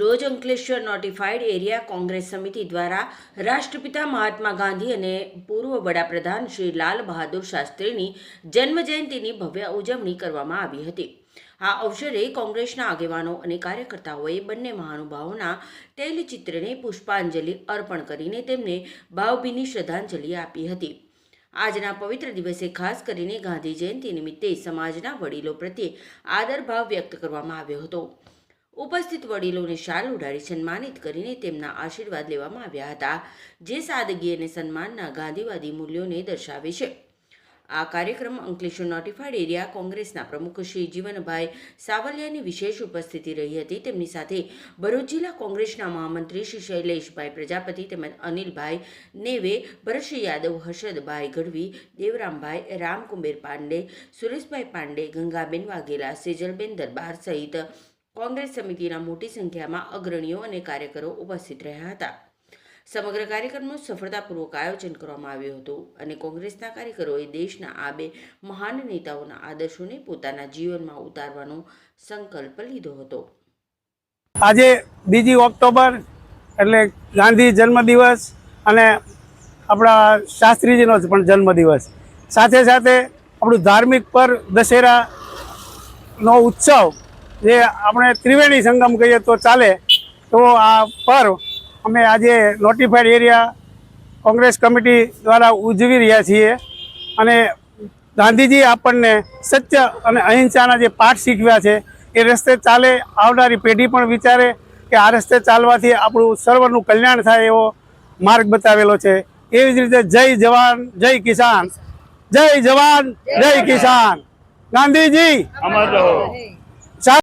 રોજ Ankleshwar notified area Congress સમિતિ દ્વારા રાષ્ટ્રપિતા મહાત્મા ગાંધી અને પૂર્વ વડાપ્રધાન શ્રી લાલ બહાદુર શાસ્ત્રીની જન્મજયંતિની ભવ્ય ઉજવણી કરવામાં આવી હતી. આ અવસરે કોંગ્રેસના આગેવાનો અને કાર્યકર્તાઓએ બંને મહાનુભાવોના તૈલચિત્રને પુષ્પાંજલિ અર્પણ કરીને તેમને ભાવભીની શ્રદ્ધાંજલિ આપી હતી. આજના પવિત્ર દિવસે ખાસ કરીને ગાંધી જયંતિ નિમિત્તે સમાજના વડીલો પ્રત્યે આદરભાવ વ્યક્ત કરવામાં આવ્યો હતો. ઉપસ્થિત વડીલોને શાલ ઉડાડી સન્માનિત કરીને તેમના આશીર્વાદ લેવામાં આવ્યા હતા, જે સાદગી અને સન્માનના ગાંધીવાદી મૂલ્યોને દર્શાવે છે. આ કાર્યક્રમ અંકલેશ્વર નોટિફાઈડ એરિયા કોંગ્રેસના પ્રમુખ શ્રી જીવનભાઈ સાવલિયાની વિશેષ ઉપસ્થિતિ રહી હતી. તેમની સાથે ભરૂચ જિલ્લા કોંગ્રેસના મહામંત્રી શ્રી શૈલેષભાઈ પ્રજાપતિ તેમજ અનિલભાઈ નેવે, ભરતસિંહ યાદવ, હર્ષદભાઈ ગઢવી, દેવરામભાઈ રામકુંબેર પાંડે, સુરેશભાઈ પાંડે, ગંગાબેન વાઘેલા, સેજલબેન દરબાર સહિત કોંગ્રેસ સમિતિના મોટી સંખ્યામાં અગ્રણીઓ અને કાર્યકરો ઉપસ્થિત રહ્યા હતા. સમગ્ર કાર્યક્રમનું સફળતાપૂર્વક આયોજન કરવામાં આવ્યું હતું અને કોંગ્રેસના કાર્યકરોએ દેશના આ બે મહાન નેતાઓના આદર્શોને પોતાના જીવનમાં ઉતારવાનો સંકલ્પ લીધો હતો. આજે બીજી ઓક્ટોબર એટલે ગાંધી જન્મદિવસ અને આપણા શાસ્ત્રીજીનો પણ જન્મદિવસ. સાથે સાથે આપણું ધાર્મિક પર દશેરાનો ઉત્સવ જે આપણે ત્રિવેણી સંગમ કહીએ તો ચાલે, તો આ પર્વ અમે આજે નોટિફાઈડ એરિયા કોંગ્રેસ કમિટી દ્વારા ઉજવી રહ્યા છીએ અને ગાંધીજી આપણને સત્ય અને અહિંસાના જે પાઠ શીખવ્યા છે, એ રસ્તે ચાલે, આવનારી પેઢી પણ વિચારે કે આ રસ્તે ચાલવાથી આપણું સર્વનું કલ્યાણ થાય એવો માર્ગ બતાવેલો છે. એવી જ રીતે જય જવાન, જય કિસાન, જય જવાન, જય કિસાન. ગાંધીજી! અમર રહો